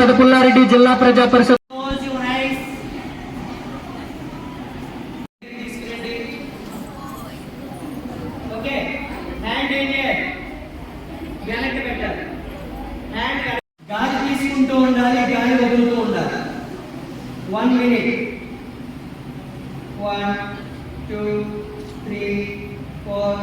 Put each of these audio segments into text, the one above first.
పెదపుల్లారెడ్డి జిల్లా ప్రజా పరిషత్. గాలి తీసుకుంటూ ఉండాలి గాలి వదులుతూ ఉండాలి. One minute one two three four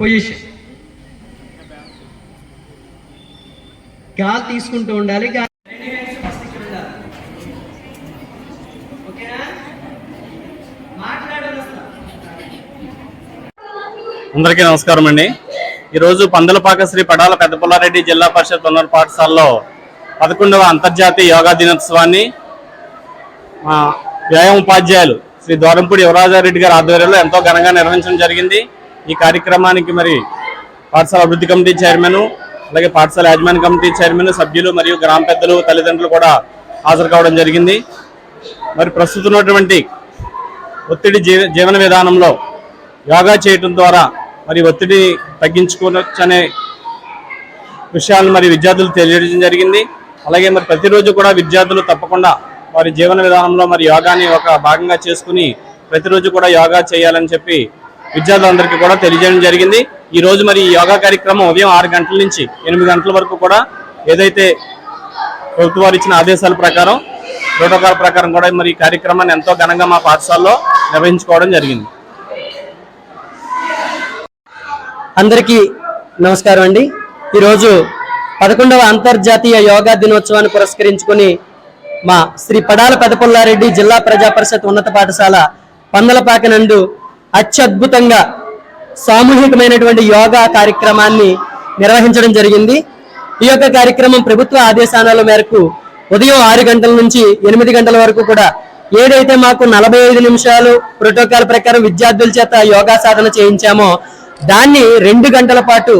position గాలి తీసుకుంటూ ఉండాలి. అందరికీ నమస్కారం అండి. ఈరోజు పందలపాక శ్రీ పడాల పెద్దపుల్లారెడ్డి జిల్లా పరిషత్ ఉన్నత పాఠశాలలో పదకొండవ అంతర్జాతీయ యోగా దినోత్సవాన్ని వ్యాయామ ఉపాధ్యాయులు శ్రీ దూరంపూడి యువరాజారెడ్డి గారి ఆధ్వర్యంలో ఎంతో ఘనంగా నిర్వహించడం జరిగింది. ఈ కార్యక్రమానికి మరి పాఠశాల అభివృద్ధి కమిటీ చైర్మన్ అలాగే పాఠశాల యాజమాన్య కమిటీ చైర్మన్ సభ్యులు మరియు గ్రామ పెద్దలు తల్లిదండ్రులు కూడా హాజరు కావడం జరిగింది. మరి ప్రస్తుతం ఉన్నటువంటి ఒత్తిడి జీవన విధానంలో యోగా చేయటం ద్వారా మరి ఒత్తిడి తగ్గించుకోవచ్చు అనే విషయాలను మరి విద్యార్థులు తెలియజేయడం జరిగింది. అలాగే మరి ప్రతిరోజు కూడా విద్యార్థులు తప్పకుండా వారి జీవన విధానంలో మరి యోగాని ఒక భాగంగా చేసుకుని ప్రతిరోజు కూడా యోగా చేయాలని చెప్పి విద్యార్థులందరికీ కూడా తెలియజేయడం జరిగింది. ఈ రోజు మరి ఈ యోగా కార్యక్రమం ఉదయం ఆరు గంటల నుంచి ఎనిమిది గంటల వరకు కూడా ఏదైతే ప్రభుత్వ వారు ఇచ్చిన ఆదేశాల ప్రకారం ప్రోటోకాల్ ప్రకారం కూడా మరి ఈ కార్యక్రమాన్ని ఎంతో ఘనంగా మా పాఠశాలలో నిర్వహించుకోవడం జరిగింది. అందరికీ నమస్కారం అండి. ఈరోజు పదకొండవ అంతర్జాతీయ యోగా దినోత్సవాన్ని పురస్కరించుకొని మా శ్రీ పడాల పెదపుల్లారెడ్డి జిల్లా ప్రజా పరిషత్ ఉన్నత పాఠశాల పందలపాక నందు అత్యద్భుతంగా సామూహికమైనటువంటి యోగా కార్యక్రమాన్ని నిర్వహించడం జరిగింది. ఈ యొక్క కార్యక్రమం ప్రభుత్వ ఆదేశాల మేరకు ఉదయం ఆరు గంటల నుంచి ఎనిమిది గంటల వరకు కూడా ఏదైతే మాకు నలభై ఐదు నిమిషాలు ప్రోటోకాల్ ప్రకారం విద్యార్థుల చేత యోగా సాధన చేయించామో దాన్ని రెండు గంటల పాటు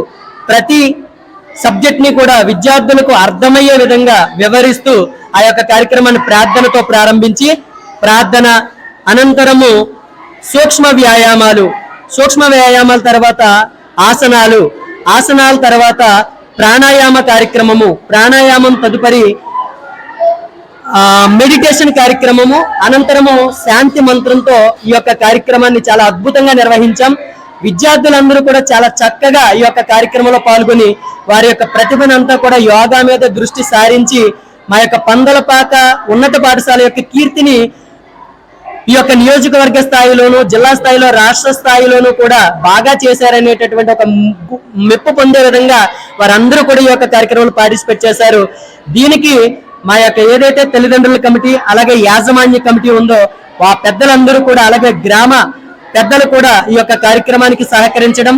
ప్రతి సబ్జెక్ట్ని కూడా విద్యార్థులకు అర్థమయ్యే విధంగా వివరిస్తూ ఆ యొక్క కార్యక్రమాన్ని ప్రార్థనతో ప్రారంభించి ప్రార్థన అనంతరము సూక్ష్మ వ్యాయామాలు. సూక్ష్మ వ్యాయామాల తర్వాత ఆసనాలు. ఆసనాల తర్వాత ప్రాణాయామ కార్యక్రమము. ప్రాణాయామం తదుపరి మెడిటేషన్ కార్యక్రమము. అనంతరము శాంతి మంత్రంతో ఈ యొక్క కార్యక్రమాన్ని చాలా అద్భుతంగా నిర్వహించాం. విద్యార్థులందరూ కూడా చాలా చక్కగా ఈ యొక్క కార్యక్రమంలో పాల్గొని వారి యొక్క ప్రతిభనంతా కూడా యోగా మీద దృష్టి సారించి మా యొక్క పందలపాక ఉన్నత పాఠశాల యొక్క కీర్తిని ఈ యొక్క నియోజకవర్గ స్థాయిలోను జిల్లా స్థాయిలో రాష్ట్ర స్థాయిలోనూ కూడా బాగా చేశారనేటటువంటి ఒక మెప్పు పొందే విధంగా వారందరూ కూడా ఈ యొక్క కార్యక్రమంలో పార్టిసిపేట్ చేశారు. దీనికి మా యొక్క ఏదైతే తల్లిదండ్రుల కమిటీ అలాగే యాజమాన్య కమిటీ ఉందో ఆ పెద్దలందరూ కూడా అలాగే గ్రామ పెద్దలు కూడా ఈ యొక్క కార్యక్రమానికి సహకరించడం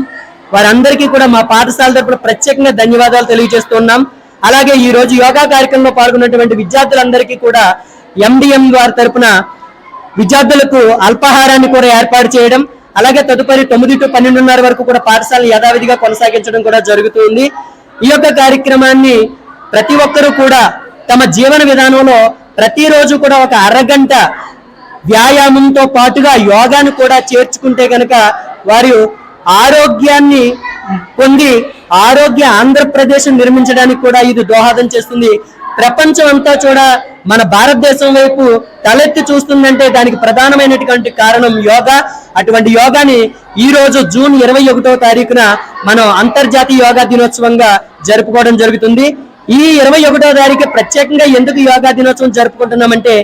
వారందరికీ కూడా మా పాఠశాల తరపున ప్రత్యేకంగా ధన్యవాదాలు తెలియజేస్తున్నాం అలాగే ఈ రోజు యోగా కార్యక్రమంలో పాల్గొన్నటువంటి విద్యార్థులందరికీ కూడా ఎండిఎం వారి తరపున విద్యార్థులకు అల్పాహారాన్ని కూడా ఏర్పాటు చేయడం అలాగే తదుపరి తొమ్మిది టు పన్నెండున్నర వరకు కూడా పాఠశాలను యథావిధిగా కొనసాగించడం కూడా జరుగుతుంది. ఈ యొక్క కార్యక్రమాన్ని ప్రతి ఒక్కరూ కూడా తమ జీవన విధానంలో ప్రతిరోజు కూడా ఒక అరగంట వ్యాయామంతో పాటుగా యోగాను కూడా చేర్చుకుంటే కనుక వారు ఆరోగ్యాన్ని పొంది ఆరోగ్య ఆంధ్రప్రదేశ్ నిర్మించడానికి కూడా ఇది దోహదం చేస్తుంది. ప్రపంచం అంతా కూడా మన భారతదేశం వైపు తలెత్తి చూస్తుందంటే దానికి ప్రధానమైనటువంటి కారణం యోగా. అటువంటి యోగాని ఈ రోజు జూన్ ఇరవై ఒకటో తారీఖున మనం అంతర్జాతీయ యోగా దినోత్సవంగా జరుపుకోవడం జరుగుతుంది. ఈ ఇరవై ఒకటో తారీఖు ప్రత్యేకంగా ఎందుకు యోగా దినోత్సవం జరుపుకుంటున్నామంటే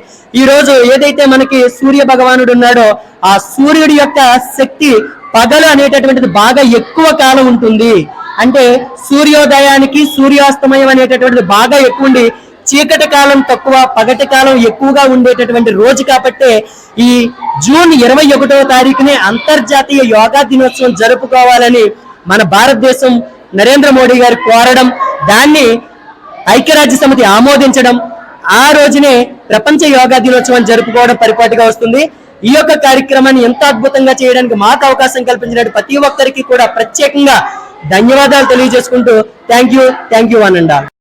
ఈ రోజు ఏదైతే మనకి సూర్య భగవానుడు ఉన్నాడో ఆ సూర్యుడి యొక్క శక్తి పగలు అనేటటువంటిది బాగా ఎక్కువ కాలం ఉంటుంది. అంటే సూర్యోదయానికి సూర్యాస్తమయం అనేటటువంటిది బాగా ఎక్కువ ఉండి చీకటి కాలం తక్కువ పగటి కాలం ఎక్కువగా ఉండేటటువంటి రోజు కాబట్టే ఈ జూన్ ఇరవై ఒకటవ తారీఖునే అంతర్జాతీయ యోగా దినోత్సవం జరుపుకోవాలని మన భారతదేశం నరేంద్ర మోడీ గారు కోరడం దాన్ని ఐక్యరాజ్య సమితి ఆమోదించడం ఆ రోజునే ప్రపంచ యోగా దినోత్సవం జరుపుకోవడం పరిపాటిగా వస్తుంది. ఈ యొక్క కార్యక్రమాన్ని ఎంత అద్భుతంగా చేయడానికి మాకు అవకాశం కల్పించిన ప్రతి ఒక్కరికి కూడా ప్రత్యేకంగా ధన్యవాదాలు తెలియజేసుకుంటూ థ్యాంక్ యూ థ్యాంక్ యూ అనండా.